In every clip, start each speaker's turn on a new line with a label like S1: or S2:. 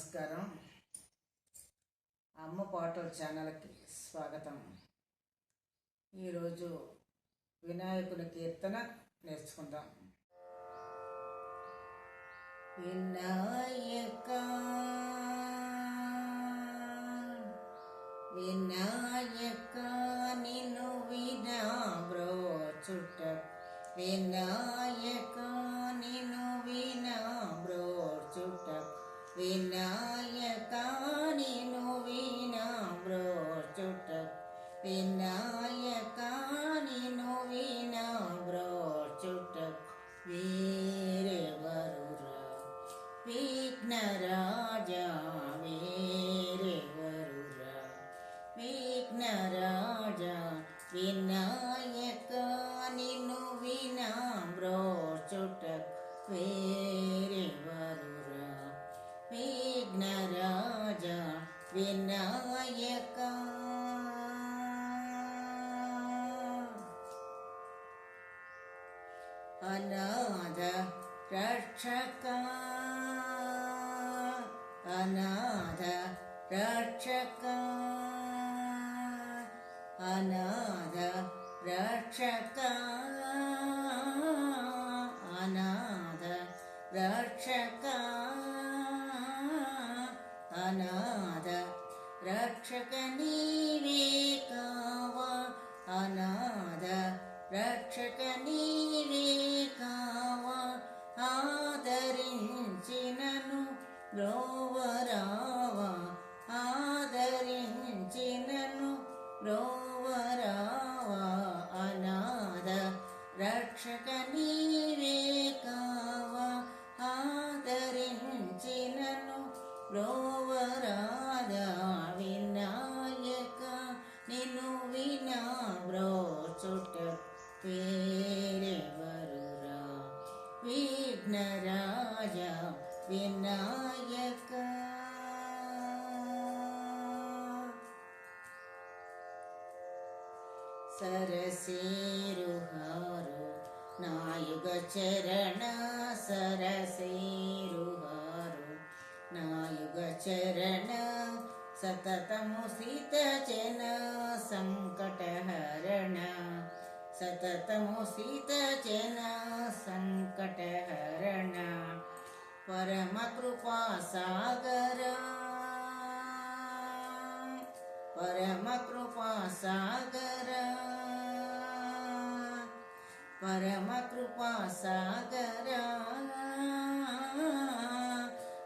S1: నమస్కారం. అమ్మ పాటల ఛానల్కి స్వాగతం. ఈరోజు వినాయకుని కీర్తన నేర్చుకుందాం. వినాయక వినాయక నిన్ను వినా బ్రోచుట వినాయక ವಿನಾಯಕ ನೀನು ವಿನಾಮ್ರೋ ಚುಟಕ್ ವೀರಿವರುರ ವಿಘ್ನ ರಾಜ ವಿನಾಯಕ ಅನಾಥ ರಕ್ಷಕ ಅನಾಥ ರಕ್ಷಕ अनाद रक्षका अनाद रक्षका अनाद रक्षकनीवे काव अनाद रक्षकनी బ్రోవరాదా వినాయక నిన్ను వినా బ్రోచుట పేరెవరురా విఘ్నరాజ వినాయక సరసేరుహారు నాయుగ చరణ సరసే चरण सततमुसितचन सङ्कटहरण सततमुसितचन सङ्कटहरण परमकृपासागर परमकृपासागर परमकृपासागर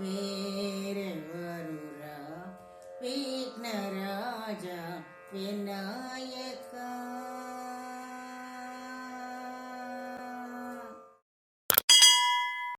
S1: వేరెవరురా విఘ్నరాజా వినాయకా